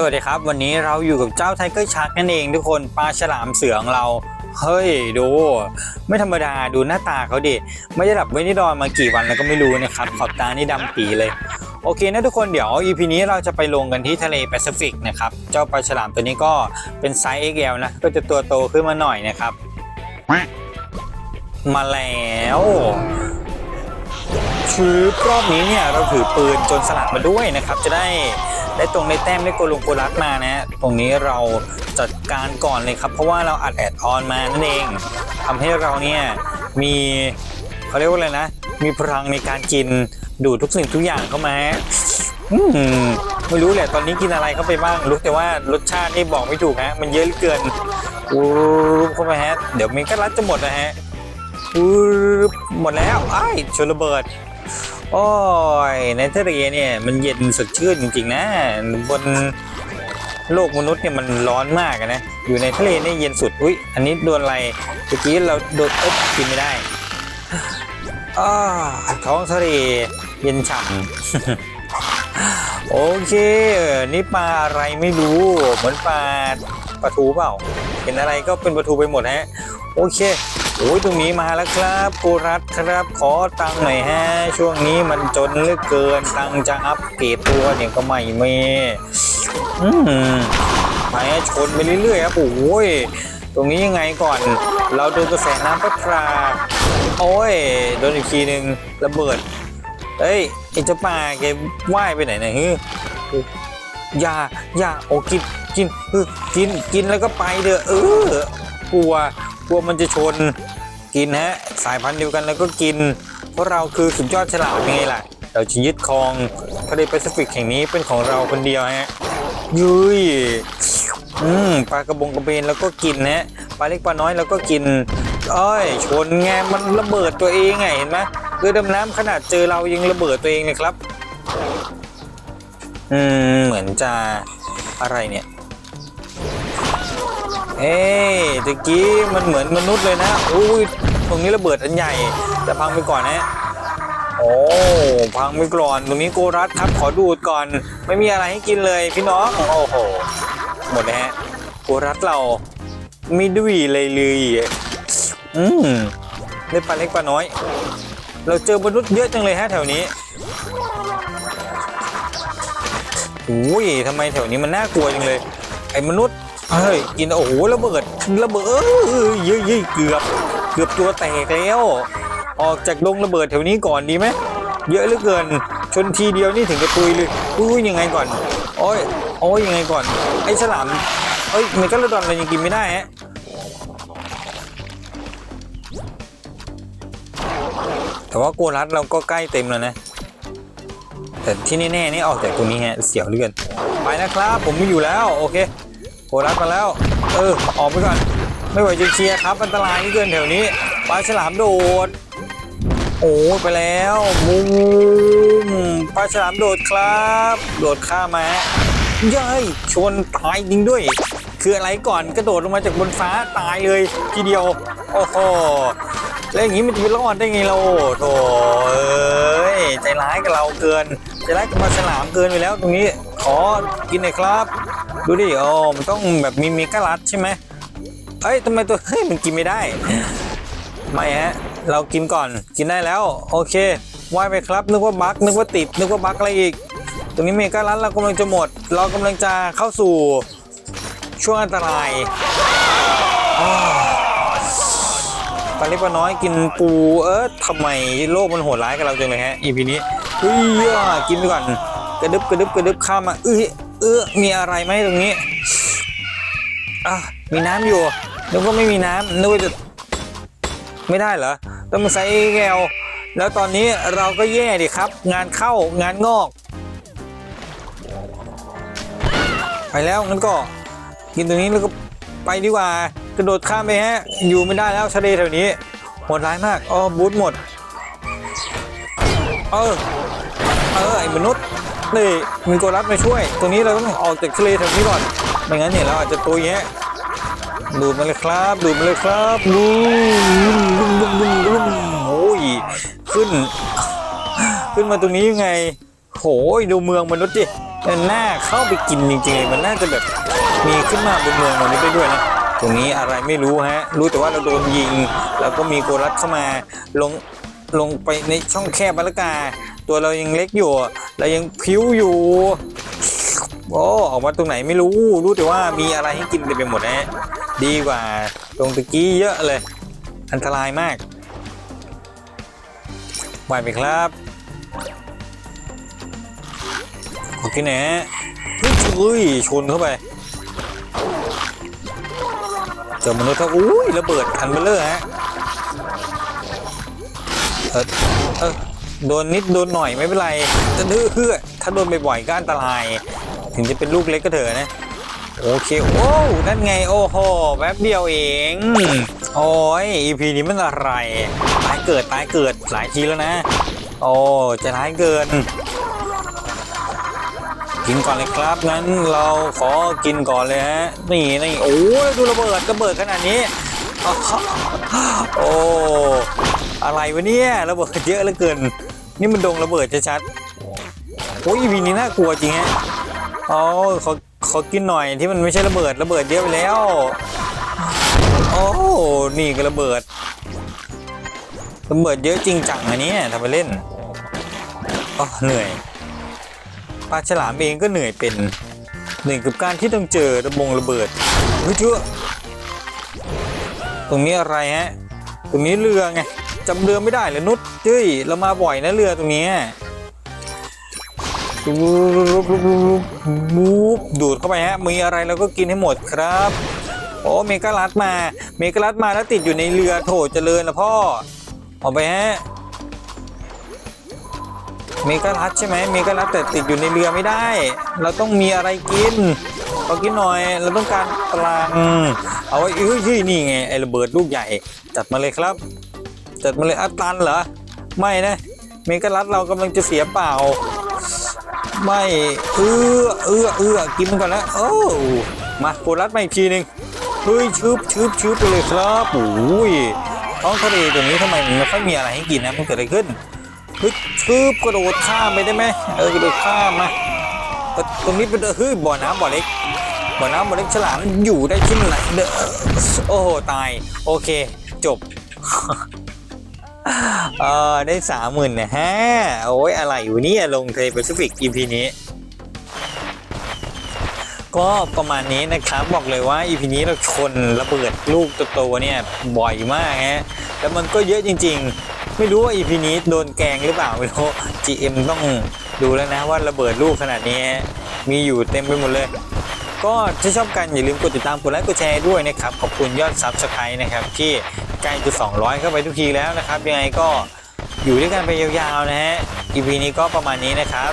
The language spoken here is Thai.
สวัสดีครับ วันนี้เราอยู่กับเจ้าไทเกอร์ชาร์กนั่นเองทุกคนปลาฉลามเสือของเรา เฮ้ยดู ไม่ธรรมดาดูหน้าตาเขาดิ ไม่ได้หลับไม่ได้นอนมากี่วันแล้วก็ไม่รู้นะครับ ขอบตานี่ดำปีเลย โอเคนะทุกคนเดี๋ยว EP นี้เราจะไปลงกันที่ทะเลแปซิฟิกนะครับ เจ้าปลาฉลามตัวนี้ก็เป็นไซส์ XL นะ ก็จะตัวโตขึ้นมาหน่อยนะครับ มาแล้วชือรอบนี้เนี่ยเราถือปืนจนสลัดมาด้วยนะครับ จะได้ ได้ตรงได้แต้มได้โกลงโกลักมานะฮะตรงนี้เราจัดการก่อนเลยครับ เพราะว่าเราอัดแอดออนมานั่นเองทำให้เราเนี่ยมีเขาเรียกว่าอะไรนะ มีพลังในการกินดูดทุกสิ่งทุกอย่างเข้ามาฮะอืมไม่รู้แหละตอนนี้กินอะไรเข้าไปบ้างรู้แต่ว่ารสชาตินี่บอกไม่ถูกฮะมันเยอะเกินอู้เข้าไปฮะ เดี๋ยวมีก็รัดจะหมดนะฮะปึ๊บหมดแล้วไอ้ชนระเบิด โอ้ยในทะเลเนี่ยมันเย็นสดชื่นจริงๆนะบนโลกมนุษย์เนี่ยมันร้อนมากนะอยู่ในทะเลนี่เย็นสุดอุ้ยอันนี้โดนอะไรเมื่อกี้เราโดนอ๊บกินไม่ได้อ้าท้องทะเลเย็นฉ่ำโอเค นี่ปลาอะไรไม่รู้เหมือนปลาปลาทูเปล่าเห็นอะไรก็เป็นปลาทูไปหมดฮะโอเค โอ้ยตรงนี้มาแล้วครับกูรัฐครับขอตังค์หน่อยฮะ ช่วงนี้มันจนเหลือเกินตังค์จะอัปเกรดตัวเนี่ยก็ไม่มีอืมไปชนไปเรื่อยๆครับโอ้ยตรงนี้ยังไงก่อน เราโดนกระแสน้ำพัดพราโอ้ยโดนอีกทีหนึ่งระเบิดเฮ้ยไอ้เจ้าป่าแกว่ายไปไหนเนี่ยฮึอย่าอย่าโอ้กินกินกินกินแล้วก็ไปเด้อเออกลัว กลัวมันจะชนกินฮะสายพันธุ์เดียวกันแล้วก็กิน เพราะเราคือสุดยอดฉลามยังไงล่ะ เราจะยึดครองทะเลแปซิฟิกแห่งนี้เป็นของเราคนเดียวฮะยุยอืมปลากระบงกระเบนแล้วก็กินฮะปลาเล็กปลาน้อยแล้วก็กินเอ้ยชนไงมันระเบิดตัวเองไงเห็นไหมเรือดำน้ำขนาดเจอเรายังระเบิดตัวเองเลยครับ อืมเหมือนจะอะไรเนี่ย เอ้ตะกี้มันเหมือนมนุษย์เลยนะอุ้ยตรงนี้ระเบิดอันใหญ่ แต่พังไปก่อนนะโอ้พังไปก่อนตรงนี้โกรัสครับขอดูดก่อน ไม่มีอะไรให้กินเลยพี่น้องโอ้โหหมดนะฮะโกรัสเราไม่ดุยเลยเลยอืมได้ปลาเล็กปลาน้อย เราเจอมนุษย์เยอะจังเลยฮะแถวนี้อุ้ยทำไมแถวนี้มันน่ากลัวจังเลย ไอ้มนุษย์ เฮ้ยกินโอ้โหระเบิดระเบิดเยเย้ยเกือบเกือบตัวแตกแล้ว ออกจากดงระเบิดแถวนี้ก่อนดีไหมเยอะเหลือเกิน ชนทีเดียวนี่ถึงกระตุยเลยอุ้ยยังไงก่อนโอ้ยโอ้ยยังไงก่อน ไอ้ฉลามเอ้ยเมกะโลดอนเรายังกินไม่ได้ฮะแต่ว่าโกรัสเราก็ใกล้เต็มแล้วนะ แต่ที่แน่ๆนี่ออกจากตรงนี้ฮะเสียวเลือนไปนะครับ ผมไม่อยู่แล้ว โอเค โครัสมาแล้ว เออ ออกไปก่อน ไม่ไหวจะเคลียร์ครับ อันตรายนี่เกินแถวนี้ ปลาฉลามโดด โอ้ไปแล้วมุมปลาฉลามโดดครับ โดดข้ามมาเย้ยชนตายจริงด้วย คืออะไรก่อนกระโดดลงมาจากบนฟ้าตายเลยทีเดียว โอ้โหแล้วอย่างนี้มันจะไปรอดได้ไงเราโถเอ้ยใจร้ายกับเราเกิน ใจร้ายกับปลาฉลามเกินไปแล้วตรงนี้ ขอกินหน่อยครับ ดูดิโอ้มันต้องแบบมีมีกะลัดใช่ไหมเอ้ยทำไมตัวเฮ้ยมันกินไม่ได้ ไม่ฮะ เรากินก่อนกินได้แล้ว โอเคว่ายไปครับ นึกว่าบั๊กนึกว่าติด นึกว่าบั๊กอะไรอีก ตรงนี้เมกาลันเรากำลังจะหมด เรากำลังจะเข้าสู่ช่วงอันตรายอ้าวปลาเล็กปลาน้อยกินปูเออทำไมโลกมันโหดร้ายกับเราจังเลยฮะอีพีนี้เฮ้ยกินไปก่อนกระดึบกระดึบกระดึบข้ามมาเอ้ย เออมีอะไรไหมตรงนี้อะมีน้ำอยู่นึกว่าไม่มีน้ำนึกว่าจะไม่ได้เหรอต้องมาใส่แก้วแล้วตอนนี้เราก็แย่ดิครับ งานเข้างานงอก ไปแล้วงั้นก็ กินตรงนี้แล้วก็ไปดีกว่ากระโดดข้ามไปฮะ อยู่ไม่ได้แล้วทะเลแถวนี้โหดร้ายมากอ๋อบูทหมด เออ เออ ไอ้มนุษย์ นี่มีโกรัสมาช่วย ตรงนี้เราต้องออกจากทะเลแถวนี้ก่อน ไม่งั้นเนี่ยเราอาจจะตัวแย่ดูดมาเลยครับ ดูดมาเลยครับดูดุมดุมดุมดุมโอ้ยขึ้น ขึ้นมาตรงนี้ยังไงโหยดูเมืองมนุษย์ดิโมันน่าเข้าไปกินจริงๆ มันน่าจะแบบมีขึ้นมาบนเมืองตรงนี้ได้ด้วยนะตรงนี้อะไรไม่รู้ฮะ รู้แต่ว่าเราโดนยิง แล้วก็มีโกรัสเข้ามาลงลงไปในช่องแคบบรรยากา ตัวเรายังเล็กอยู่ เรายังพิ้วอยู่โอ้ออกมาตรงไหนไม่รู้ รู้แต่ว่ามีอะไรให้กินเต็มไปหมดนะฮะดีกว่าตรงตะกี้เยอะเลย อันตรายมากไหวไหมครับขอกินหน่อยฮะเฮ้ยเฮ้ยชนเข้าไปเจอมนุษย์เขาอุ้ยระเบิดคันเบลเลอร์ฮะเออเออ โดนนิดโดนหน่อยไม่เป็นไรจะดื้อเพื่อถ้าโดนบ่อยๆก็อันตราย ถึงจะเป็นลูกเล็กก็เถอะนะ โอเคโอ้นั่นไงโอ้โหแป๊บเดียวเอง โอ้ย EP นี้มันอะไรตายเกิดตายเกิดหลายทีแล้วนะ โอ้จะร้ายเกินกินก่อนเลยครับงั้นเราขอกินก่อนเลยฮะนี่นี่โอ้ยดูระเบิดระเบิดขนาดนี้โอ้อะไรวะเนี่ยระเบิดเยอะเหลือเกิน นี่มันดงระเบิดชัดๆโอ้ย EP นี้น่ากลัวจริงฮะอ๋อขอขอกินหน่อยที่มันไม่ใช่ระเบิดระเบิดเยอะไปแล้ว โอ้นี่ก็ระเบิดระเบิดเยอะจริงจังอันนี้ทำไปเล่นอ๋อเหนื่อยปลาฉลามเองก็เหนื่อยเป็นเหนื่อยกับการที่ต้องเจอระบงระเบิดเฮ้ยเชื่อตรงนี้อะไรฮะ ตรงนี้เรือไง จำเรือไม่ได้เลยนุชเฮ้ยเรามาบ่อยนะเรือตรงนี้มูฟดูดเข้าไปฮะมีอะไรเราก็กินให้หมดครับ โอ้เมกาลัดมา เมกาลัดมาแล้วติดอยู่ในเรือโถเจริญละพ่อออกไปฮะเมกาลัดใช่ไหมเมกาลัดแต่ติดอยู่ในเรือไม่ได้ เราต้องมีอะไรกินขอกินหน่อยเราต้องการปลาเอาไว้เอ้ยเฮ้ยนี่ไงไอ้ระเบิดลูกใหญ่จัดมาเลยครับ จัดมาเลยอัตตันเหรอ ไม่นะ เมกาลัดเรากำลังจะเสียเปล่า ไม่เอื้อเอื้อเอื้อกินก่อนแล้วโอ้มาโครัสมาอีกทีหนึ่งเฮ้ยชืบชืบชืบไปเลยครับโอ้ยท้องทะเลตรงนี้ทำไมมันไม่ค่อยมีอะไรให้กินนะมันเกิดอะไรขึ้นเฮ้ยชืบกระโดดข้ามไปได้ไหมเออกระโดดข้ามมาตรงนี้เป็นเฮ้ยบ่อน้ำบ่อเล็กบ่อน้ำบ่อเล็กฉลามอยู่ได้ที่ไหนเด้อโอ้โหตาย โอเค จบ เออได้สามหมื่นนะฮะโอ้ยอะไรอยู่เนี่ยลงทเลแปซิฟิก EP นี้ ก็ประมาณนี้นะครับบอกเลยว่า EP นี้เราชนระเบิดลูกโตๆเนี่ยบ่อยมากฮะแล้วมันก็เยอะจริง ๆ ไม่รู้ว่า EP นี้โดนแกงหรือเปล่าไม่รู้ GM ต้องดูแล้วนะว่าระเบิดลูกขนาดนี้มีอยู่เต็มไปหมดเลย ก็ถ้าชอบกันอย่าลืมกดติดตามกดไลค์กดแชร์ด้วยนะครับ ขอบคุณยอดซับสไครต์นะครับที่ ใกล้จะ200 เข้าไปทุกทีแล้วนะครับ ยังไงก็อยู่ด้วยกันไปยาวๆนะฮะ EP นี้ก็ประมาณนี้นะครับ